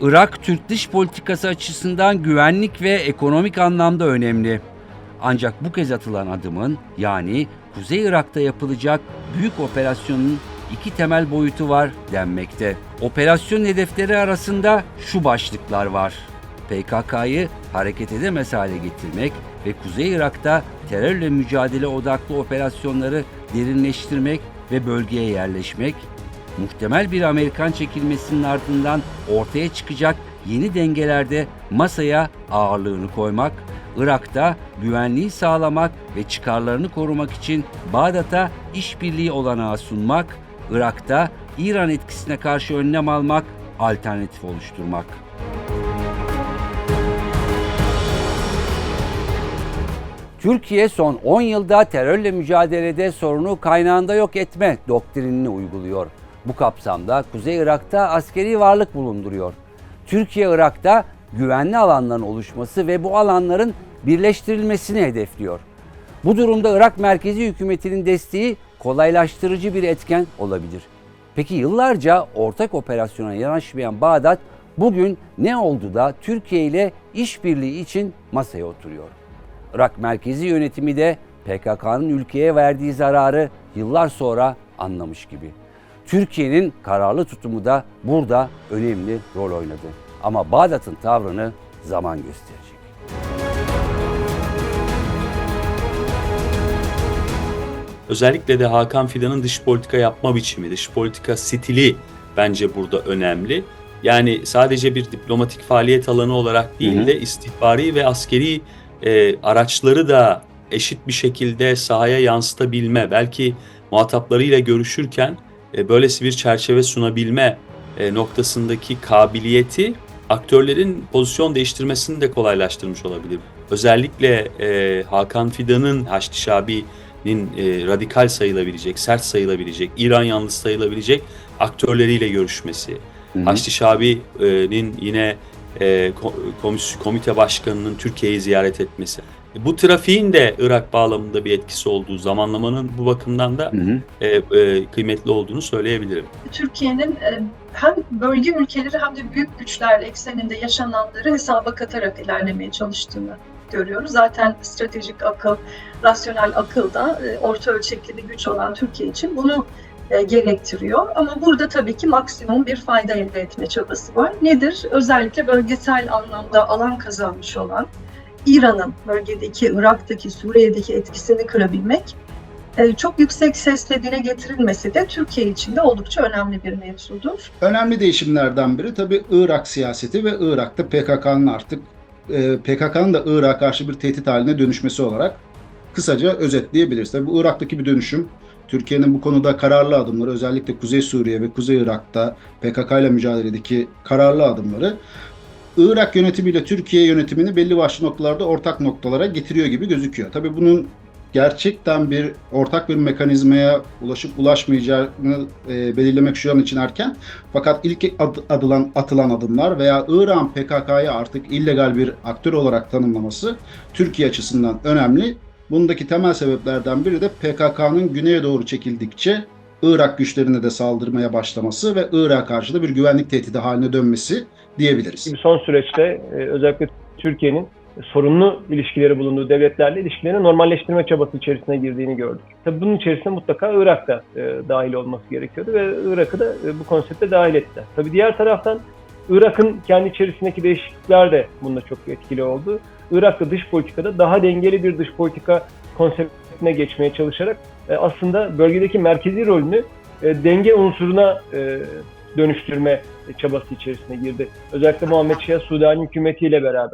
Irak Türk dış politikası açısından güvenlik ve ekonomik anlamda önemli. Ancak bu kez atılan adımın yani Kuzey Irak'ta yapılacak büyük operasyonun iki temel boyutu var denmekte. Operasyon hedefleri arasında şu başlıklar var. PKK'yı hareket edemez hale getirmek ve Kuzey Irak'ta terörle mücadele odaklı operasyonları derinleştirmek ve bölgeye yerleşmek, muhtemel bir Amerikan çekilmesinin ardından ortaya çıkacak yeni dengelerde masaya ağırlığını koymak, Irak'ta güvenliği sağlamak ve çıkarlarını korumak için Bağdat'a işbirliği olanağı sunmak, Irak'ta İran etkisine karşı önlem almak, alternatif oluşturmak. Türkiye son 10 yılda terörle mücadelede sorunu kaynağında yok etme doktrinini uyguluyor. Bu kapsamda Kuzey Irak'ta askeri varlık bulunduruyor. Türkiye Irak'ta güvenli alanların oluşması ve bu alanların birleştirilmesini hedefliyor. Bu durumda Irak merkezi hükümetinin desteği kolaylaştırıcı bir etken olabilir. Peki yıllarca ortak operasyona yanaşmayan Bağdat bugün ne oldu da Türkiye ile işbirliği için masaya oturuyor? Irak merkezi yönetimi de PKK'nın ülkeye verdiği zararı yıllar sonra anlamış gibi. Türkiye'nin kararlı tutumu da burada önemli rol oynadı. Ama Bağdat'ın tavrını zaman gösterecek. Özellikle de Hakan Fidan'ın dış politika yapma biçimi, dış politika stili bence burada önemli. Yani sadece bir diplomatik faaliyet alanı olarak değil Hı hı. de istihbari ve askeri e, araçları da eşit bir şekilde sahaya yansıtabilme, belki muhataplarıyla görüşürken e, böylesi bir çerçeve sunabilme e, noktasındaki kabiliyeti aktörlerin pozisyon değiştirmesini de kolaylaştırmış olabilir. Özellikle e, Hakan Fidan'ın Haçlı Şabi'nin e, radikal sayılabilecek, sert sayılabilecek, İran yanlısı sayılabilecek aktörleriyle görüşmesi. Hı hı. Haçlı Şabi'nin yine e, komite başkanının Türkiye'yi ziyaret etmesi. Bu trafiğin de Irak bağlamında bir etkisi olduğu zamanlamanın bu bakımdan da Hı hı. e, e, kıymetli olduğunu söyleyebilirim. Türkiye'nin e, hem bölge ülkeleri hem de büyük güçler ekseninde yaşananları hesaba katarak ilerlemeye çalıştığını görüyoruz. Zaten stratejik akıl, rasyonel akıl da e, orta ölçekli bir güç olan Türkiye için bunu e, gerektiriyor. Ama burada tabii ki maksimum bir fayda elde etme çabası var. Nedir? Özellikle bölgesel anlamda alan kazanmış olan İran'ın bölgedeki, Irak'taki, Suriye'deki etkisini kırabilmek e, çok yüksek sesle dile getirilmesi de Türkiye için de oldukça önemli bir mevzudur. Önemli değişimlerden biri tabii Irak siyaseti ve Irak'ta PKK'nın artık e, PKK'nın da Irak'a karşı bir tehdit haline dönüşmesi olarak kısaca özetleyebiliriz. Tabii Irak'taki bir dönüşüm Türkiye'nin bu konuda kararlı adımları özellikle Kuzey Suriye ve Kuzey Irak'ta PKK ile mücadeledeki kararlı adımları Irak yönetimiyle Türkiye yönetimini belli başlı noktalarda ortak noktalara getiriyor gibi gözüküyor. Tabii bunun gerçekten bir ortak bir mekanizmaya ulaşıp ulaşmayacağını e, belirlemek şu an için erken. Fakat ilk ad- adılan, atılan adımlar veya İran PKK'yı artık illegal bir aktör olarak tanımlaması Türkiye açısından önemli. Bundaki temel sebeplerden biri de PKK'nın güneye doğru çekildikçe Irak güçlerine de saldırmaya başlaması ve Irak'a karşı da bir güvenlik tehdidi haline dönmesi diyebiliriz. Şimdi son süreçte e, özellikle Türkiye'nin sorunlu ilişkileri bulunduğu devletlerle ilişkilerini normalleştirme çabası içerisine girdiğini gördük. Tabii bunun içerisinde mutlaka Irak'ta e, dahil olması gerekiyordu ve Irak'ı da e, bu konsepte dahil ettiler. Tabii diğer taraftan Irak'ın kendi içerisindeki değişiklikler de bunda çok etkili oldu. Irak'ta dış politikada daha dengeli bir dış politika konseptine geçmeye çalışarak e, aslında bölgedeki merkezi rolünü e, denge unsuruna e, dönüştürme çabası içerisine girdi. Özellikle Muhammed Şia Sudani hükümetiyle beraber.